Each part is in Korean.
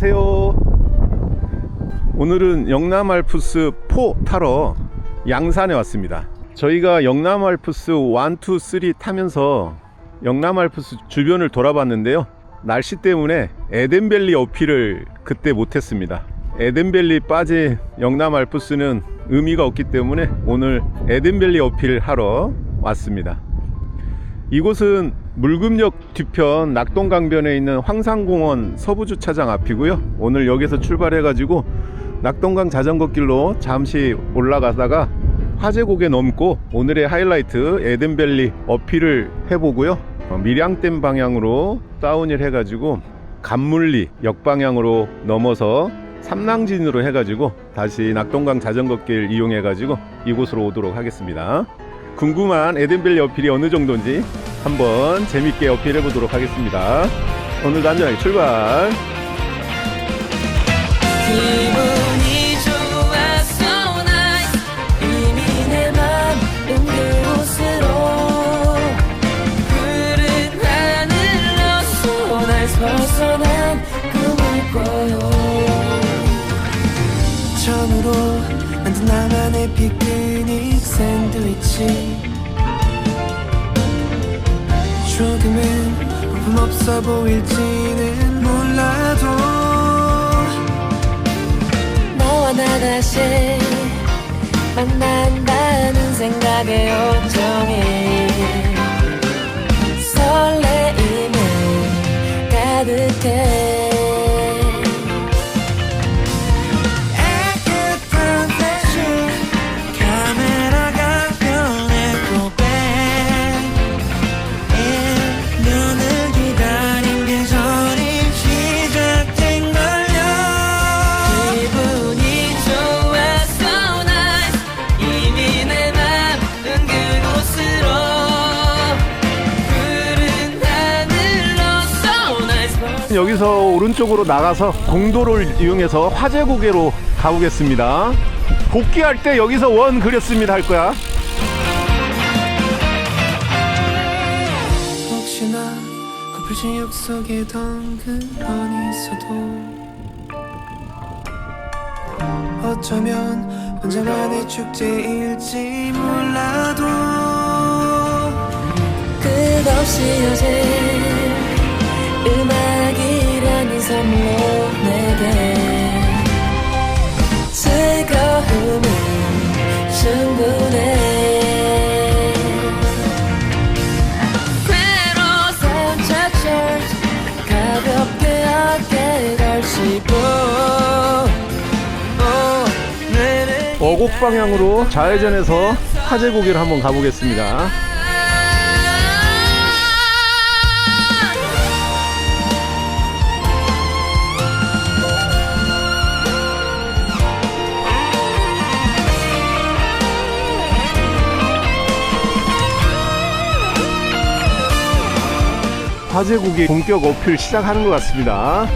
안녕하세요. 오늘은 영남 알프스 4 타러 양산에 왔습니다. 저희가 영남 알프스 1, 2, 3 타면서 영남 알프스 주변을 돌아봤는데요. 날씨 때문에 에덴밸리 어필을 그때 못했습니다. 에덴밸리 빠진 영남 알프스는 의미가 없기 때문에 오늘 에덴밸리 어필 하러 왔습니다. 이곳은 물금역 뒤편 낙동강변에 있는 황산공원 서부주차장 앞이고요. 오늘 여기서 출발해 가지고 낙동강 자전거길로 잠시 올라가다가 화재곡에 넘고 오늘의 하이라이트 에덴밸리 어필을 해보고요. 어, 밀양댐 방향으로 다운힐 해가지고 간물리 역방향으로 넘어서 삼랑진으로 해가지고 다시 낙동강 자전거길 이용해가지고 이곳으로 오도록 하겠습니다. 궁금한 에덴밸리 어필이 어느 정도인지 한번 재밌게 어필해 보도록 하겠습니다. 오늘도 안전하게 출발. 없어 보일지는 몰라도 너와 나 다시 만난다는 생각에 온종일 설레임을 가득해 쪽으로 나가서 공도를 이용해서 화재 고개로 가보겠습니다. 복귀할 때 여기서 원 그렸습니다 할 거야. 혹시나 커플진 욕석에 덩그러니 있어도 어쩌면 혼자만의 축제일지 몰라도 끝없이 여진 음악이라는 오늘은 어곡 방향으로 좌회전해서 화재고개를 한번 가보겠습니다. 화재고개 본격 어필 시작하는 것 같습니다.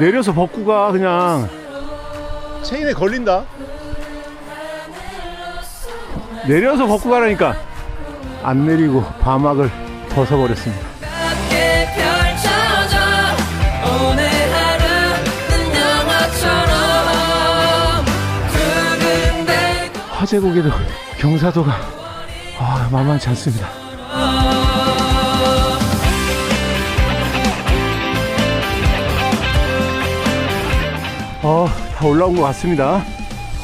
내려서 벚구가 그냥 체인에 걸린다. 내려서 벚구 가라니까 안 내리고 바막을 벗어버렸습니다. 화재고개도 경사도가 아, 만만치 않습니다. 어, 다 올라온 것 같습니다.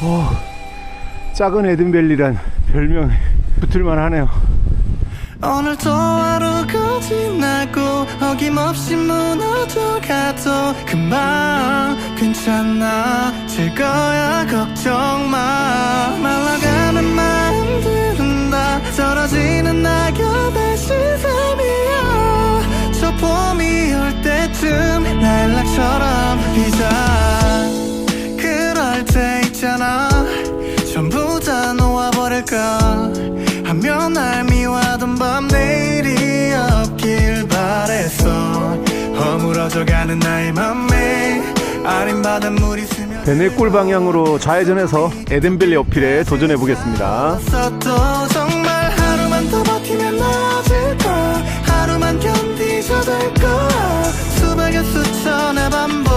어, 작은 에든밸리란 별명 붙을만 하네요. 오늘도 하루가 지나고 어김없이 무너져가도 금방 괜찮아. 될 거야 걱정 마. 말라가는 마음 들은 다 떨어지는 낙엽의 시샘이야. 저 봄이 올 때쯤 날락처럼 비자. 그럴 때 있잖아. 전부 다 놓아 걸 하며 날 미워하던 밤 내일이 없길 바랬어. 허물어져 가는 나의 맘에 아린바다 물이 스며 베네골 방향으로 좌회전해서 에덴빌리 어필에 도전해 보겠습니다. 정말 하루만 더 버티면 나아질 거야. 하루만 견디셔 될 거야. 수백의 수천의 반복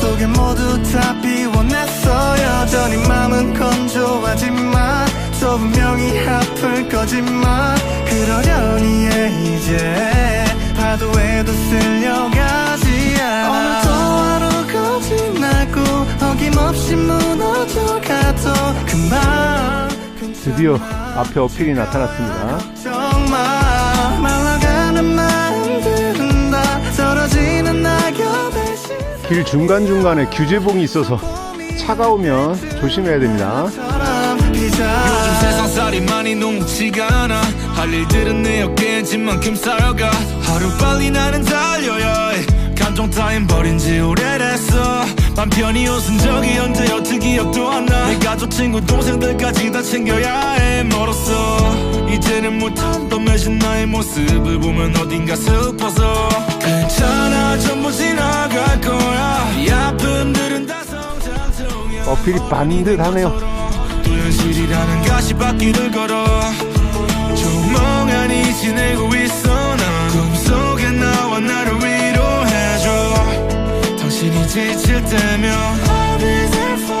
속에 모두 다 비워냈어. 여전히 마음은 건조하지만 또 분명히 아플 거지만 그러려니 해 이제 파도에도 쓸려가지 않아 오늘도 하루가 지나고 어김없이 무너져가도 금방 드디어 앞에 어필이 나타났습니다. 길 중간중간에 규제봉이 있어서 차가우면 조심해야 됩니다. 시선처럼 요즘 세상살이 많이 녹지가 않아. 할 일들은 내 어깨에 짐만큼 쌓여가. 하루 빨리 나는 달려야 해 감정 따윈 버린 지 오래됐어. 맘 편히 웃은 적이 언제였지 기억도 안나내 가족 친구 동생들까지 다 챙겨야 해. 멀었어. 이제는 못한던 매신 나의 모습을 보면 어딘가 슬퍼서. 괜찮아 전부 지나갈 거야. 이 아픔들은 다 성장통이야 어필이 반듯하네요. 또 현실이라는 가시밭길을 걸어. 조멍하니 지내고 있어 난 꿈속에 나와 나를 위로해줘. 당신이 지칠 때면 I'll be there for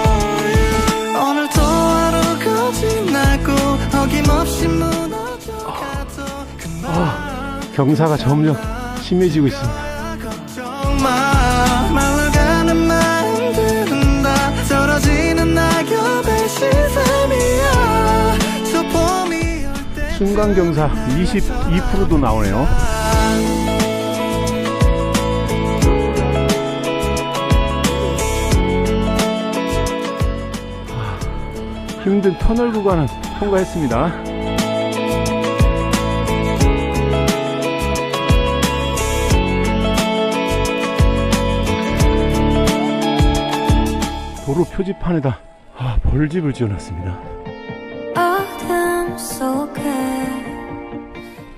you. 오늘도 하루가 지나고 어김없이 무너져 가도 금방 경사가 점점 심해지고 있습니다. 순간 경사 22%도 나오네요. 힘든 터널 구간은 통과했습니다. 도로 표지판에다 아, 벌집을 지어놨습니다.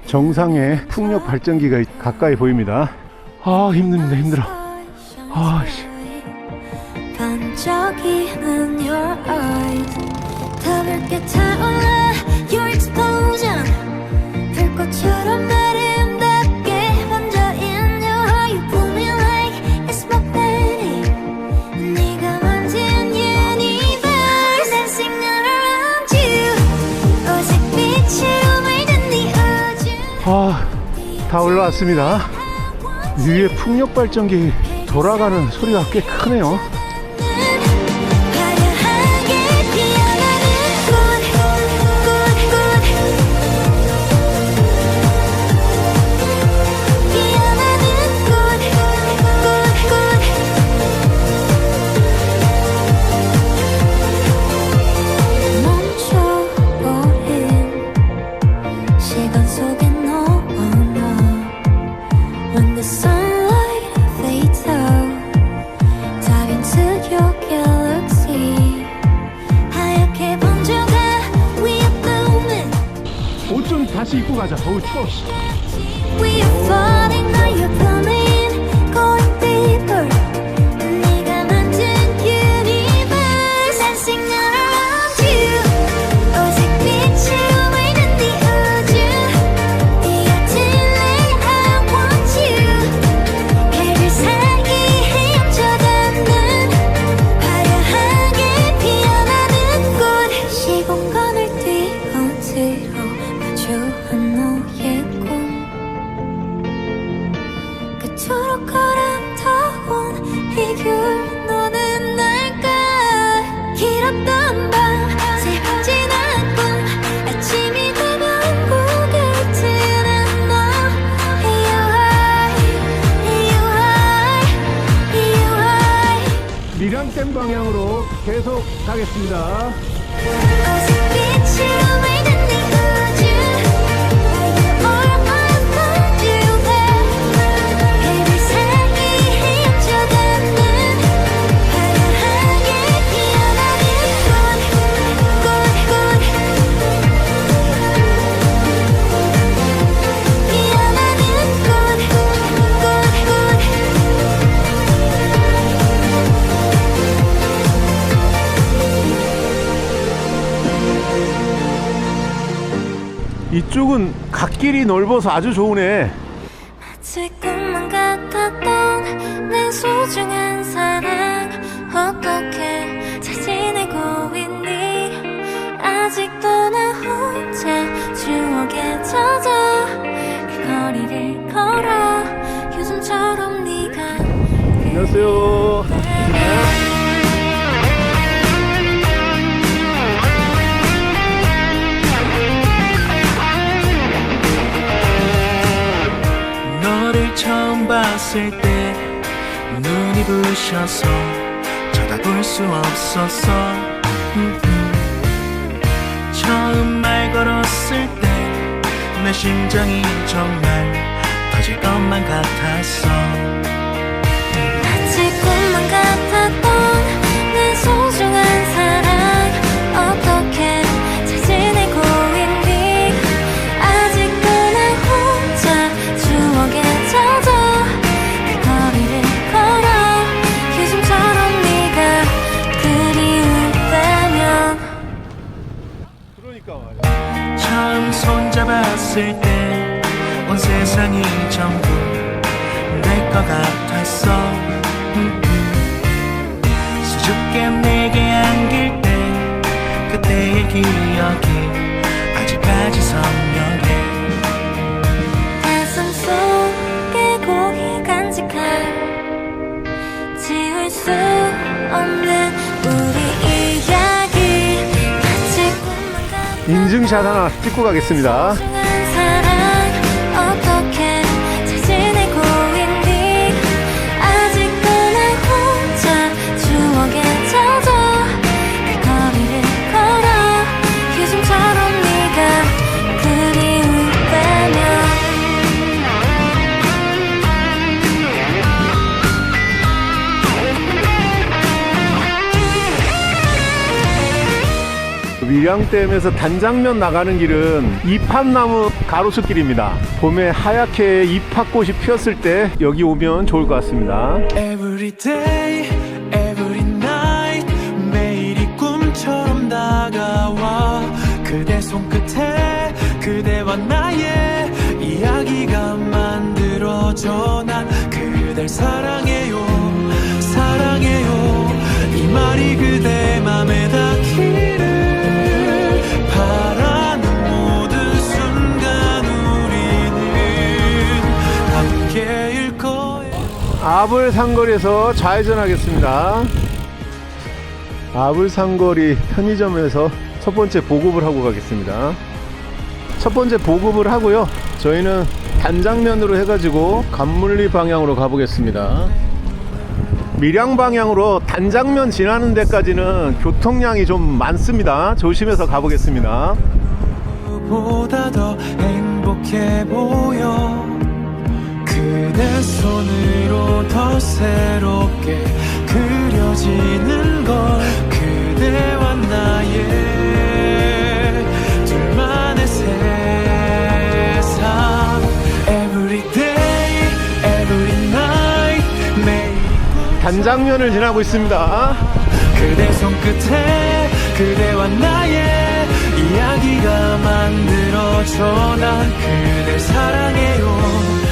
정상에 풍력 발전기가 가까이 보입니다. 아 힘듭니다 힘들어. 아 씨. 반짝이는 your eyes 더 붉게 타올라 your explosion 불꽃처럼 아름 아, 다 올라왔습니다. 위에 풍력 발전기 돌아가는 소리가 꽤 크네요. 옷좀 다시 입고 가자. 어우 추워. 밀양댐 방향으로 계속 가겠습니다. 이쪽은 갓길이 넓어서 아주 좋으네. 마치 꿈만 같았던 내 소중한 사랑 어떻게 잘 지내고 있니 아직도 나 혼자 추억에 젖어 그 거리를 걸어 요즘처럼 네가 안녕하세요. 봤을 때 눈이 부셔서 쳐다볼 수 없었어. 처음 말 걸었을 때 내 심장이 정말 터질 것만 같았어 손잡았을 때 온 세상이 전부 내 것 같았어. 수줍게 내게 안길 때 그때의 기억이 아직까지 선명해 가슴 속에 고이 간직한 지울 수 없는 인증샷 하나 찍고 가겠습니다. 밀양댐에서 단장면 나가는 길은 이팝나무 가로수길입니다. 봄에 하얗게 이팝꽃이 피었을 때 여기 오면 좋을 것 같습니다. Every day, every night 매일이 꿈처럼 다가와 그대 손끝에 그대와 나의 이야기가 만들어져 난 그댈 사랑해요 사랑해요 이 말이 그대 맘에 닿기를 아불 상거리에서 좌회전하겠습니다. 아불 상거리 편의점에서 첫 번째 보급을 하고 가겠습니다. 첫 번째 보급을 하고요. 저희는 단장면으로 해가지고 감물리 방향으로 가보겠습니다. 밀양 방향으로 단장면 지나는 데까지는 교통량이 좀 많습니다. 조심해서 가보겠습니다. 보다 더 행복해 보여 그대 손으로 더 새롭게 그려지는 걸 그대와 나의 둘만의 세상 Every day, every night 매일 단장면을 지나고 있습니다. 그대 손끝에 그대와 나의 이야기가 만들어져 난 그댈 사랑해요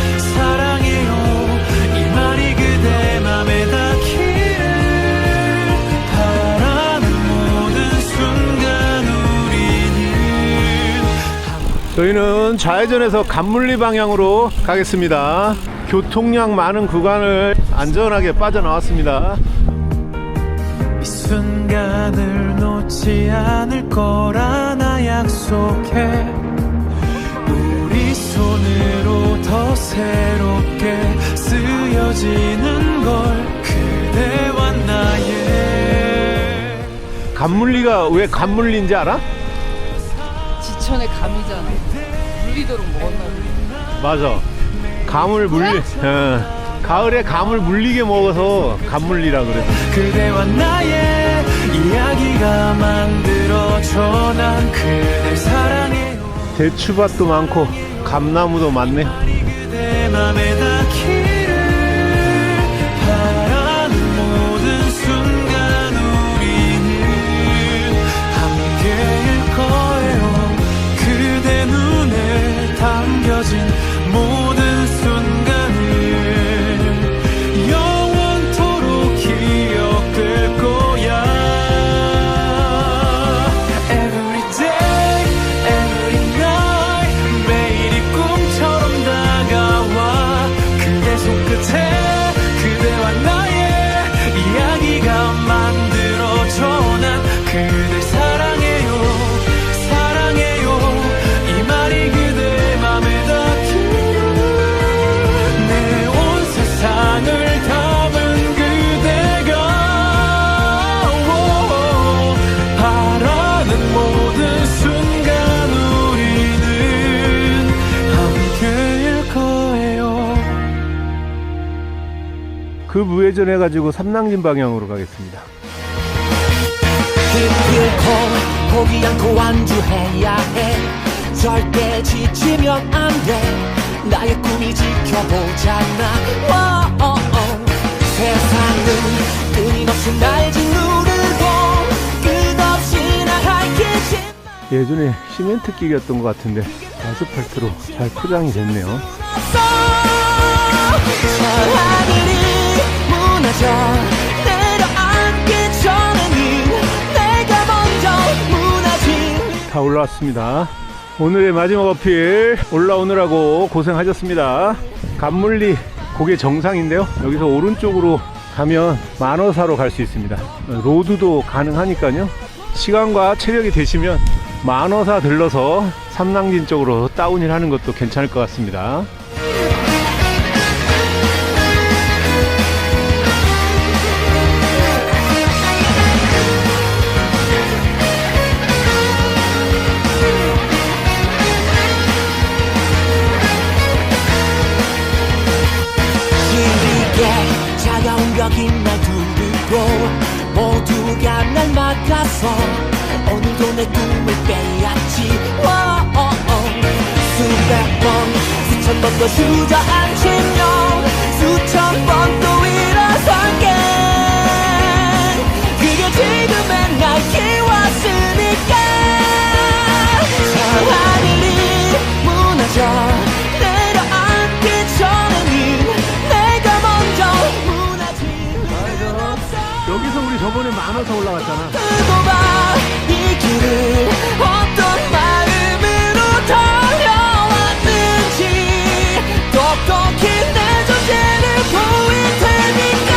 저희는 좌회전해서 감물리 방향으로 가겠습니다. 교통량 많은 구간을 안전하게 빠져나왔습니다. 이 순간을 놓지 않을 거라 나 약속해 우리 손으로 더 새롭게 쓰여지는 걸 그대와 나의 감물리가 왜 감물리인지 알아? 지천의 감이잖아. 물리도록 먹었나 보네. 맞아. 감을 물리, 어, 가을에 감을 물리게 먹어서 감물리라 그래. 그대와 나의 이야기가 만들어져 난 그댈 사랑해요 대추밭도 많고 감나무도 많네. 그대 맘에 급 우회전 해 가지고 삼랑진 방향으로 가겠습니다. 기필코 포기 않고 완주해야 해 절대 지치면 안돼 나의 꿈이 지켜보잖아 워어어. 세상은 끊임없이 날 짓누르고 끝없이 날 핥히지 예전에 시멘트 끼기였던 것 같은데 아스팔트로 잘 포장이 됐네요. 올라왔습니다. 오늘의 마지막 어필 올라오느라고 고생하셨습니다. 감물리 고개 정상인데요. 여기서 오른쪽으로 가면 만어사로 갈 수 있습니다. 로드도 가능하니까요. 시간과 체력이 되시면 만어사 들러서 삼랑진 쪽으로 다운힐 하는 것도 괜찮을 것 같습니다. 벽이 날 두르고 모두가 날 막아서 오늘도 내 꿈을 빼앗지. 워어어. 수백 번 수천 번또 주저앉히며 수천 번 또 일어설게. 그게 지금의 날 키웠으니까. 저 하늘이 무너져 우리 저번에 만어사 올라갔잖아. 두고 봐이 길을 어떤 마음으로 달려왔는지 똑똑히 내 존재를 보일 테니까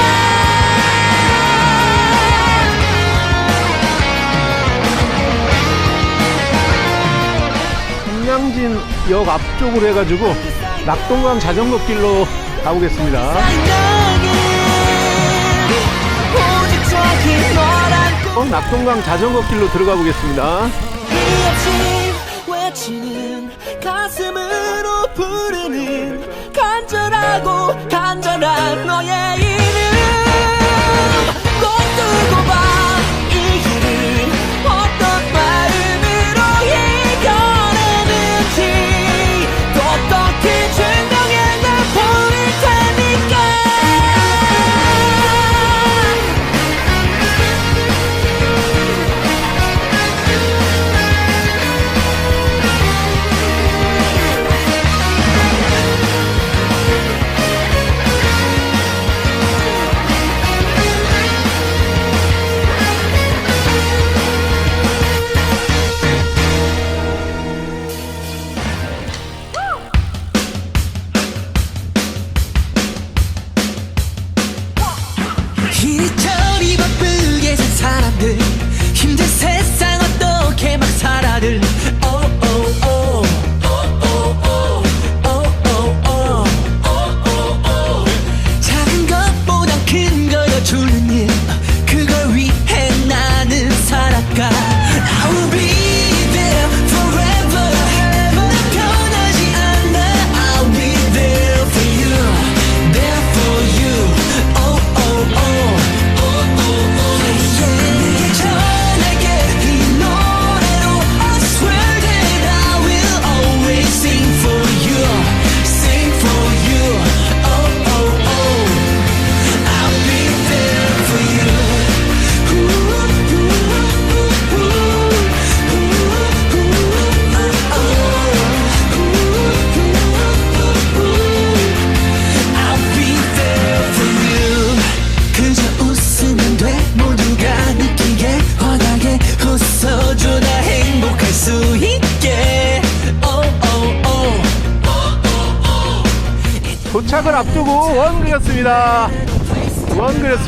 삼양진 역 앞쪽으로 해가지고 낙동강 자전거 길로 가보겠습니다. 어, 낙동강 자전거 길로 들어가 보겠습니다. 가슴으로 부르는 간절하고 간절한 너의 이름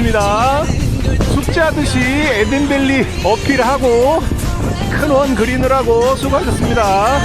원 그렸습니다. 숙제하듯이 에덴밸리 어필하고 큰 원 그리느라고 수고하셨습니다.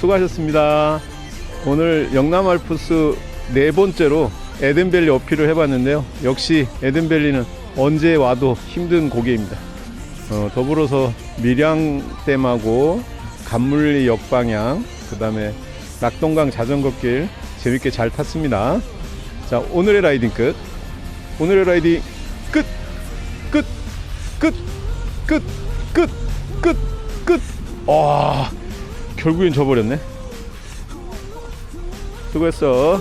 수고하셨습니다. 오늘 영남 알프스 네 번째로 에덴밸리 어필을 해봤는데요. 역시 에덴밸리는 언제 와도 힘든 고개입니다. 어, 더불어서 밀양댐하고 간물리 역방향, 그 다음에 낙동강 자전거길 재밌게 잘 탔습니다. 자, 오늘의 라이딩 끝. 오늘의 라이딩 끝! 끝! 끝! 끝! 끝! 끝! 끝! 와, 결국엔 져버렸네. 수고했어.